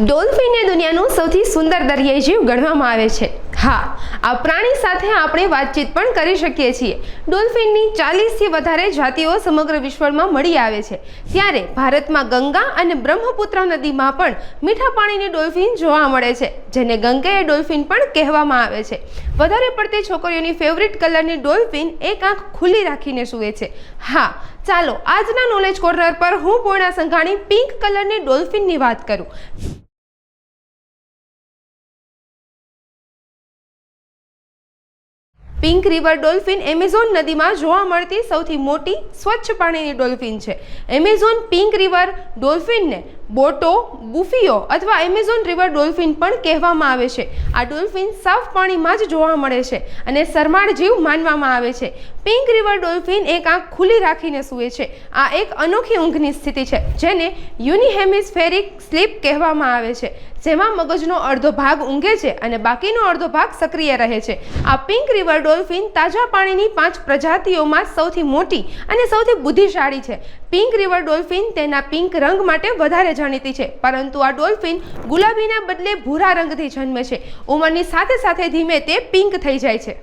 Dolphin એ દુનિયાનું સૌથી સુંદર દરિયાઈ જીવ ગણવામાં આવે છે. હા, આ પ્રાણી સાથે આપણે વાતચીત પણ કરી શકીએ છીએ. ડોલ્ફિનની ચાલીસથી વધારે જાતિઓ સમગ્ર વિશ્વમાં મળી આવે છે. ત્યારે ભારતમાં ગંગા અને બ્રહ્મપુત્ર નદીમાં પણ મીઠા પાણીની ડોલ્ફિન જોવા મળે છે, જેને ગંગાએ ડોલ્ફિન પણ કહેવામાં આવે છે. વધારે પડતી છોકરીઓની ફેવરિટ કલરની ડોલ્ફિન એક આંખ ખુલ્લી રાખીને સૂવે છે. હા, ચાલો, આજના નોલેજ કોર્નર પર હું પૂર્ણા સંઘાણી પિંક કલરની ડોલ્ફિનની વાત કરું. પિંક રિવર ડોલ્ફિન એમેઝોન નદીમાં જોવા મળતી સૌથી મોટી સ્વચ્છ પાણીની ડોલ્ફિન છે. એમેઝોન પિંક રિવર ડોલ્ફિનને બોટો બુફીઓ અથવા એમેઝોન રિવર ડોલ્ફિન પણ કહેવામાં આવે છે. આ ડોલ્ફિન સાફ પાણીમાં જ જોવા મળે છે અને શરમાળ જીવ માનવામાં આવે છે. પિંક રિવર ડોલ્ફિન એક આંખ ખુલ્લી રાખીને સૂવે છે. આ એક અનોખી ઊંઘની સ્થિતિ છે, જેને યુનિહેમિસ્ફેરિક સ્લીપ કહેવામાં આવે છે, જેમાં મગજનો અડધો ભાગ ઊંઘે છે અને બાકીનો અડધો ભાગ સક્રિય રહે છે. આ પિંક રિવર ડોલ્ફિન તાજા પાણીની પાંચ પ્રજાતિઓમાં સૌથી મોટી અને સૌથી બુદ્ધિશાળી છે. પિંક રિવર ડોલ્ફિન તેના પિંક રંગ માટે વધારે જાણીતી છે. પરંતુ આ ડોલ્ફિન ગુલાબીના બદલે ભૂરા રંગથી જન્મે છે. ઉંમરની સાથે સાથે ધીમે તે પિંક થઈ જાય છે.